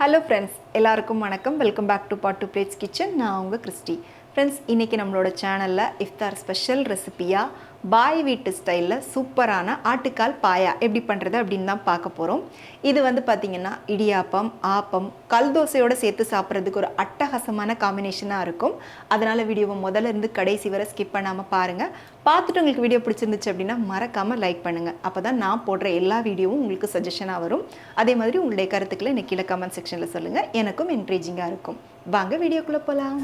Hello friends எல்லாருக்கும் வணக்கம். Welcome back to பாட்டு பிளேட்ஸ் கிச்சன் நான் உங்கள் கிறிஸ்டி. ஃப்ரெண்ட்ஸ் இன்றைக்கி நம்மளோட சேனலில் இஃப்தார் ஸ்பெஷல் ரெசிபியாக பாய் வீட்டு ஸ்டைலில் சூப்பரான ஆட்டுக்கால் பாயா எப்படி பண்ணுறது அப்படின்னு தான் பார்க்க போகிறோம் இது வந்து பார்த்திங்கன்னா இடியாப்பம் ஆப்பம் கல் தோசையோடு சேர்த்து சாப்பிட்றதுக்கு ஒரு அட்டகாசமான காம்பினேஷனாக இருக்கும். அதனால் வீடியோவை முதல்ல இருந்து கடைசி வரை ஸ்கிப் பண்ணாமல் பாருங்கள் பார்த்துட்டு உங்களுக்கு வீடியோ பிடிச்சிருந்துச்சு அப்படின்னா மறக்காமல் லைக் பண்ணுங்கள் அப்போ தான் நான் போடுற எல்லா வீடியோவும் உங்களுக்கு சஜஷனாக வரும். அதே மாதிரி உங்களுடைய கருத்துக்களை எனக்கு கீழே கமெண்ட் செக்ஷனில் சொல்லுங்கள் எனக்கும் என்கரேஜிங்காக இருக்கும். வாங்க வீடியோக்குள்ளே போகலாம்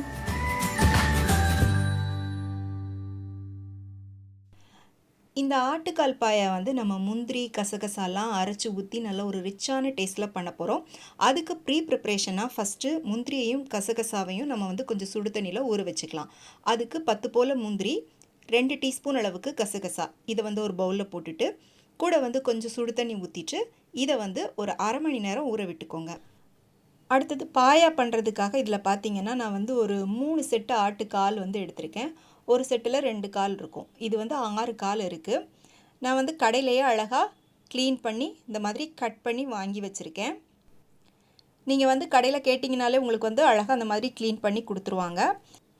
இந்த ஆட்டுக்கால் பாயா வந்து நம்ம முந்திரி கசகசாலாம் அரைச்சி ஊற்றி நல்ல ஒரு ரிச்சான டேஸ்ட்டில் பண்ண போகிறோம் அதுக்கு ப்ரீ ப்ரிப்ரேஷனாக ஃபஸ்ட்டு முந்திரியையும் கசகசாவையும் நம்ம வந்து கொஞ்சம் சுடு தண்ணியில் ஊற வச்சுக்கலாம். அதுக்கு பத்து போல் முந்திரி ரெண்டு டீஸ்பூன் அளவுக்கு கசகசா. இதை வந்து ஒரு பவுலில் போட்டுட்டு கூட வந்து கொஞ்சம் சுடு தண்ணி ஊற்றிட்டு இதை வந்து ஒரு அரை மணி நேரம் ஊற விட்டுக்கோங்க. அடுத்தது பாயா பண்ணுறதுக்காக இதில் பார்த்தீங்கன்னா நான் வந்து ஒரு மூணு செட்டு ஆட்டுக்கால் வந்து எடுத்திருக்கேன். ஒரு செட்டில் ரெண்டு கால் இருக்கும். இது வந்து ஆறு கால் இருக்குது நான் வந்து கடையிலேயே அழகாக க்ளீன் பண்ணி இந்த மாதிரி கட் பண்ணி வாங்கி வச்சுருக்கேன். நீங்கள் வந்து கடையில் கேட்டிங்கனாலே உங்களுக்கு வந்து அழகாக அந்த மாதிரி க்ளீன் பண்ணி கொடுத்துருவாங்க.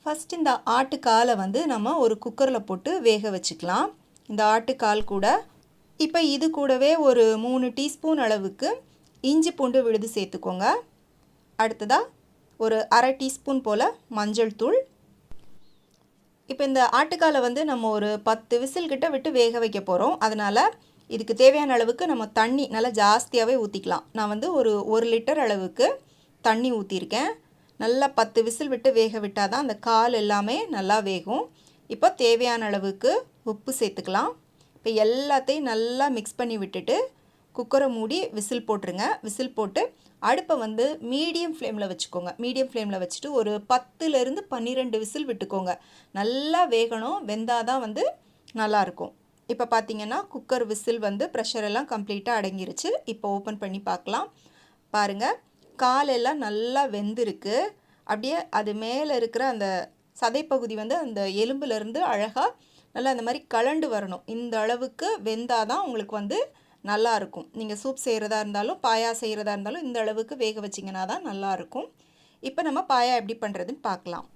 ஃபஸ்ட் இந்த ஆட்டுக்காலை வந்து நம்ம ஒரு குக்கரில் போட்டு வேக வச்சுக்கலாம். இந்த ஆட்டுக்கால் கூட. இப்போ இது கூடவே ஒரு மூணு டீஸ்பூன் அளவுக்கு இஞ்சி பூண்டு விழுது சேர்த்துக்கோங்க. அடுத்ததாக ஒரு அரை டீஸ்பூன் போல் மஞ்சள் தூள். இப்போ இந்த ஆட்டுக்காலை வந்து நம்ம ஒரு பத்து விசில் கிட்ட விட்டு வேக வைக்க போகிறோம் அதனால் இதுக்கு தேவையான அளவுக்கு நம்ம தண்ணி நல்லா ஜாஸ்தியாகவே ஊற்றிக்கலாம் நான் வந்து ஒரு ஒரு லிட்டர் அளவுக்கு தண்ணி ஊற்றிருக்கேன் நல்லா பத்து விசில் விட்டு வேக விட்டால் தான் அந்த கால் எல்லாமே நல்லா வேகும். இப்போ தேவையான அளவுக்கு உப்பு சேர்த்துக்கலாம். இப்போ எல்லாத்தையும் நல்லா மிக்ஸ் பண்ணி விட்டுட்டு குக்கரை மூடி விசில் போட்டுருங்க. விசில் போட்டு அடுப்பை வந்து மீடியம் ஃப்ளேமில் வச்சுக்கோங்க. மீடியம் ஃப்ளேமில் வச்சுட்டு ஒரு பத்துலேருந்து பன்னிரெண்டு விசில் விட்டுக்கோங்க. நல்லா வேகணும். வெந்தால் தான் வந்து நல்லாயிருக்கும். இப்போ பார்த்தீங்கன்னா குக்கர் விசில் வந்து ப்ரெஷர் எல்லாம் கம்ப்ளீட்டாக அடங்கிருச்சு. இப்போ ஓப்பன் பண்ணி பார்க்கலாம் பாருங்கள் காலெல்லாம் நல்லா வெந்திருக்கு. அப்படியே அது மேலே இருக்கிற அந்த சதைப்பகுதி வந்து அந்த எலும்புலேருந்து அழகாக நல்லா அந்த மாதிரி கலண்டு வரணும். இந்த அளவுக்கு வெந்தால் தான் உங்களுக்கு வந்து நல்லாயிருக்கும் நீங்கள் சூப் செய்கிறதா இருந்தாலும் பாயா செய்கிறதா இருந்தாலும் இந்த அளவுக்கு வேக வச்சிங்கன்னா தான் நல்லாயிருக்கும் இப்போ நம்ம பாயா எப்படி பண்ணுறதுன்னு பார்க்கலாம்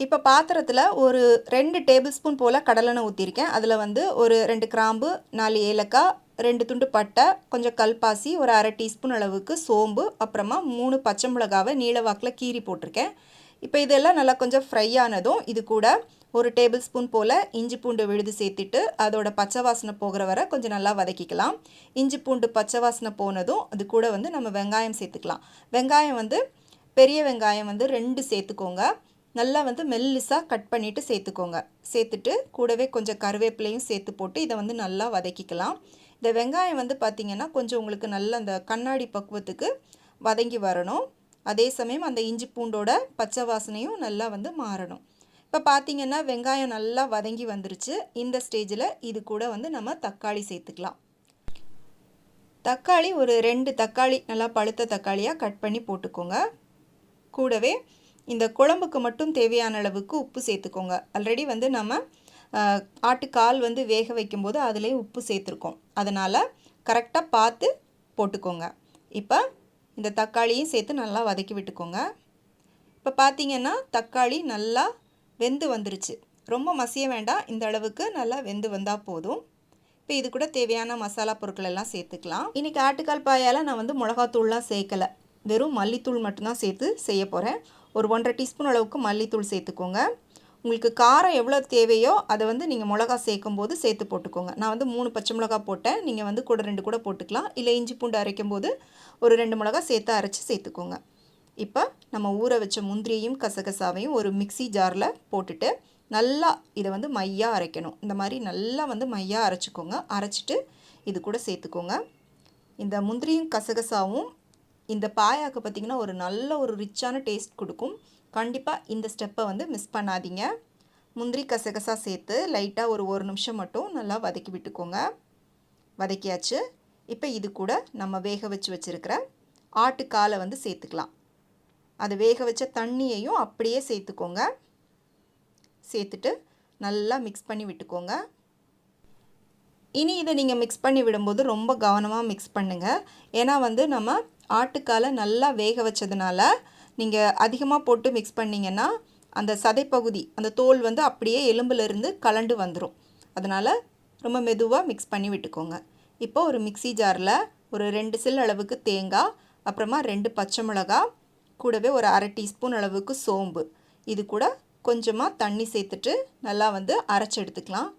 இப்போ பாத்திரத்தில் ஒரு ரெண்டு டேபிள் ஸ்பூன் போல் கடலெண்ணெய் ஊற்றிருக்கேன் அதில் வந்து ஒரு ரெண்டு கிராம்பு நாலு ஏலக்காய் ரெண்டு துண்டு பட்டை கொஞ்சம் கல்பாசி ஒரு அரை டீஸ்பூன் அளவுக்கு சோம்பு அப்புறமா மூணு பச்சை மிளகாவை நீளவாக்கில் கீறி போட்டிருக்கேன். இப்போ இதெல்லாம் நல்லா கொஞ்சம் ஃப்ரை ஆனதும் இது கூட ஒரு டேபிள் ஸ்பூன் போல் இஞ்சி பூண்டு விழுது சேர்த்துட்டு அதோட பச்சை வாசனை போகிற வரை கொஞ்சம் நல்லா வதக்கிக்கலாம். இஞ்சி பூண்டு பச்சை வாசனை போனதும் அது கூட வந்து நம்ம வெங்காயம் சேர்த்துக்கலாம். வெங்காயம் வந்து பெரிய வெங்காயம் வந்து ரெண்டு சேர்த்துக்கோங்க. நல்லா வந்து மெல்லிஸாக கட் பண்ணிவிட்டு சேர்த்துக்கோங்க. சேர்த்துட்டு கூடவே கொஞ்சம் கருவேப்பிலையும் சேர்த்து போட்டு இதை வந்து நல்லா வதக்கிக்கலாம். இந்த வெங்காயம் வந்து பார்த்திங்கன்னா கொஞ்சம் உங்களுக்கு நல்ல அந்த கண்ணாடி பக்குவத்துக்கு வதங்கி வரணும். அதே சமயம் அந்த இஞ்சி பூண்டோட பச்சை வாசனையும் நல்லா வந்து மாறணும். இப்போ பார்த்தீங்கன்னா வெங்காயம் நல்லா வதங்கி வந்துருச்சு. இந்த ஸ்டேஜில் இது கூட வந்து நம்ம தக்காளி சேர்த்துக்கலாம். தக்காளி ஒரு ரெண்டு தக்காளி நல்லா பழுத்த தக்காளியாக கட் பண்ணி போட்டுக்கோங்க. கூடவே இந்த குழம்புக்கு மட்டும் தேவையான அளவுக்கு உப்பு சேர்த்துக்கோங்க. ஆல்ரெடி வந்து நம்ம ஆட்டுக்கால் வந்து வேக வைக்கும்போது அதிலே உப்பு சேர்த்துருக்கோம். அதனால் கரெக்டாக பார்த்து போட்டுக்கோங்க. இப்போ இந்த தக்காளியும் சேர்த்து நல்லா வதக்கி விட்டுக்கோங்க. இப்போ பார்த்தீங்கன்னா தக்காளி நல்லா வெந்து வந்துருச்சு. ரொம்ப மசிய வேண்டாம். இந்த அளவுக்கு நல்லா வெந்து வந்தால் போதும். இப்போ இது கூட தேவையான மசாலா பொருட்கள் எல்லாம் சேர்த்துக்கலாம். இன்றைக்கி ஆட்டுக்கால் பாயால் நான் வந்து மிளகாத்தூள்லாம் சேர்க்கலை. வெறும் மல்லித்தூள் மட்டும்தான் சேர்த்து செய்ய போகிறேன் ஒரு ஒன்றரை டீஸ்பூன் அளவுக்கு மல்லித்தூள் சேர்த்துக்கோங்க. உங்களுக்கு காரம் எவ்வளோ தேவையோ அதை வந்து நீங்கள் மிளகா சேர்க்கும் போது சேர்த்து போட்டுக்கோங்க. நான் வந்து மூணு பச்சை மிளகா போட்டேன். நீங்கள் வந்து கூட ரெண்டு கூட போட்டுக்கலாம். இல்லை இஞ்சி பூண்டு அரைக்கும் போது ஒரு ரெண்டு மிளகா சேர்த்து அரைச்சி சேர்த்துக்கோங்க. இப்போ நம்ம ஊற வச்ச முந்திரியையும் கசகசாவையும் ஒரு மிக்சி ஜாரில் போட்டுட்டு நல்லா இதை வந்து மையாக அரைக்கணும். இந்த மாதிரி நல்லா வந்து மையாக அரைச்சிக்கோங்க. அரைச்சிட்டு இது கூட சேர்த்துக்கோங்க. இந்த முந்திரியும் கசகசாவும் இந்த பாயாக்கு பார்த்திங்கன்னா ஒரு நல்ல ஒரு ரிச்சான டேஸ்ட் கொடுக்கும். கண்டிப்பாக இந்த ஸ்டெப்பை வந்து மிஸ் பண்ணாதீங்க. முந்திரி கசகசா சேர்த்து லைட்டாக ஒரு ஒரு நிமிஷம் மட்டும் நல்லா வதக்கி விட்டுக்கோங்க. வதக்கியாச்சு. இப்போ இது கூட நம்ம வேக வச்சு வச்சுருக்கிற ஆட்டுக்காலை வந்து சேர்த்துக்கலாம். அதை வேக வச்ச தண்ணியையும் அப்படியே சேர்த்துக்கோங்க. சேர்த்துட்டு நல்லா மிக்ஸ் பண்ணி விட்டுக்கோங்க. இனி இதை நீங்கள் மிக்ஸ் பண்ணி விடும்போது ரொம்ப கவனமாக மிக்ஸ் பண்ணுங்கள் ஏன்னா வந்து நம்ம ஆட்டுக்காலை நல்லா வேக வச்சதுனால நீங்கள் அதிகமாக போட்டு மிக்ஸ் பண்ணிங்கன்னா அந்த சதைப்பகுதி அந்த தோல் வந்து அப்படியே எலும்புலேருந்து கலண்டு வந்துடும் அதனால் ரொம்ப மெதுவாக மிக்ஸ் பண்ணி விட்டுக்கோங்க. இப்போ ஒரு மிக்சி ஜாரில் ஒரு ரெண்டு சில் அளவுக்கு தேங்காய் அப்புறமா ரெண்டு பச்சை மிளகா கூடவே ஒரு அரை டீஸ்பூன் அளவுக்கு சோம்பு. இது கூட கொஞ்சமாக தண்ணி சேர்த்துட்டு நல்லா வந்து அரைச்சி எடுத்துக்கலாம்.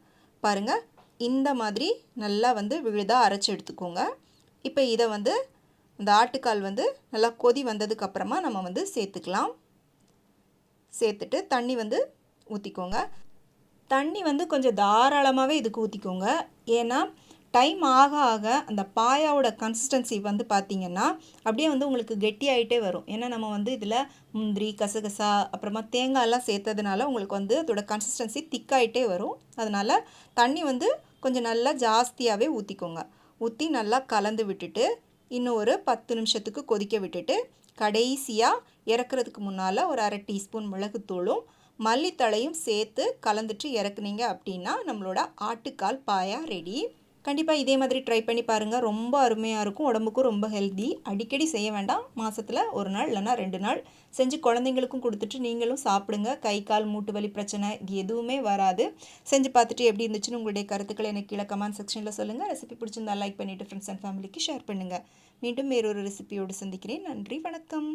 பாருங்கள் இந்த மாதிரி நல்லா வந்து விழுதாக அரைச்சி எடுத்துக்கோங்க. இப்போ இதை வந்து இந்த ஆட்டுக்கால் வந்து நல்லா கொதி வந்ததுக்கப்புறமா நம்ம வந்து சேர்த்துக்கலாம். சேர்த்துட்டு தண்ணி வந்து ஊற்றிக்கோங்க தண்ணி வந்து கொஞ்சம் தாராளமாகவே இதுக்கு ஊற்றிக்கோங்க ஏன்னா டைம் ஆக ஆக அந்த பாயாவோட கன்சிஸ்டன்சி வந்து பார்த்திங்கன்னா அப்படியே வந்து உங்களுக்கு கெட்டியாயிட்டே வரும். ஏன்னா நம்ம வந்து இதில் முந்திரி கசகசா அப்புறமா தேங்காயெல்லாம் சேர்த்ததுனால உங்களுக்கு வந்து அதோட கன்சிஸ்டன்சி திக்காயிட்டே வரும். அதனால் தண்ணி வந்து கொஞ்சம் நல்லா ஜாஸ்தியாகவே ஊற்றிக்கோங்க ஊற்றி நல்லா கலந்து விட்டுட்டு இன்னும் ஒரு பத்து நிமிஷத்துக்கு கொதிக்க விட்டுட்டு கடைசியாக இறக்குறதுக்கு முன்னால் ஒரு அரை டீஸ்பூன் மிளகுத்தூளும் மல்லித்தழையும் சேர்த்து கலந்துட்டு இறக்குனீங்க அப்படின்னா நம்மளோட ஆட்டுக்கால் பாயா ரெடி கண்டிப்பாக இதே மாதிரி ட்ரை பண்ணி பாருங்கள் ரொம்ப அருமையாக இருக்கும். உடம்புக்கும் ரொம்ப ஹெல்தி அடிக்கடி செய்ய வேண்டாம். மாதத்தில் ஒரு நாள் இல்லைனா ரெண்டு நாள். செஞ்சு குழந்தைங்களுக்கும் கொடுத்துட்டு நீங்களும் சாப்பிடுங்க. கை கால் மூட்டு வலி பிரச்சனை இது எதுவுமே வராது. செஞ்சு பார்த்துட்டு எப்படி இருந்துச்சுன்னு உங்களுடைய கருத்துக்களை எனக்கு கீழே கமெண்ட் செக்ஷனில் சொல்லுங்கள் ரெசிபி பிடிச்சிருந்தா லைக் பண்ணிவிட்டு ஃப்ரெண்ட்ஸ் அண்ட் ஃபேமிலிக்கு ஷேர் பண்ணுங்கள் மீண்டும் வேறொரு ரெசிபியோடு சந்திக்கிறேன். நன்றி வணக்கம்.